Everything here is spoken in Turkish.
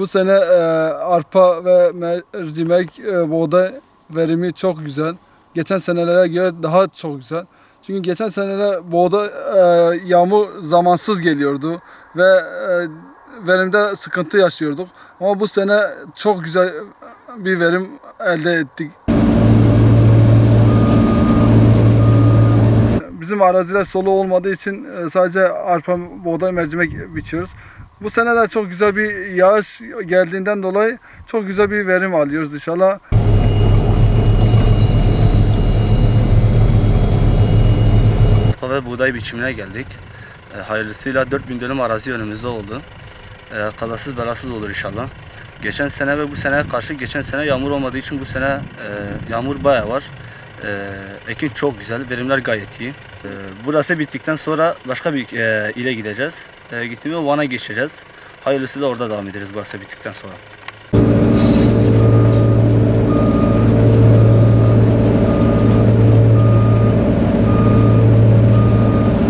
Bu sene e, arpa ve mercimek, e, buğday verimi çok güzel. Geçen senelere göre daha çok güzel. Çünkü geçen seneler buğday e, yağmur zamansız geliyordu ve e, verimde sıkıntı yaşıyorduk. Ama bu sene çok güzel bir verim elde ettik. Bizim araziler solu olmadığı için e, sadece arpa, buğday, mercimek biçiyoruz. Bu sene de çok güzel bir yağış geldiğinden dolayı çok güzel bir verim alıyoruz inşallah. Ve buğday biçimine geldik. E, hayırlısıyla 4000 dönüm arazi önümüzde oldu. E, kazasız belasız olur inşallah. Geçen sene ve bu seneye karşı geçen sene yağmur olmadığı için bu sene e, yağmur bayağı var. E, ekin çok güzel, verimler gayet iyi. E, burası bittikten sonra başka bir e, ile gideceğiz. E, gittiğimde Van'a geçeceğiz. Hayırlısıyla orada devam ederiz burası bittikten sonra.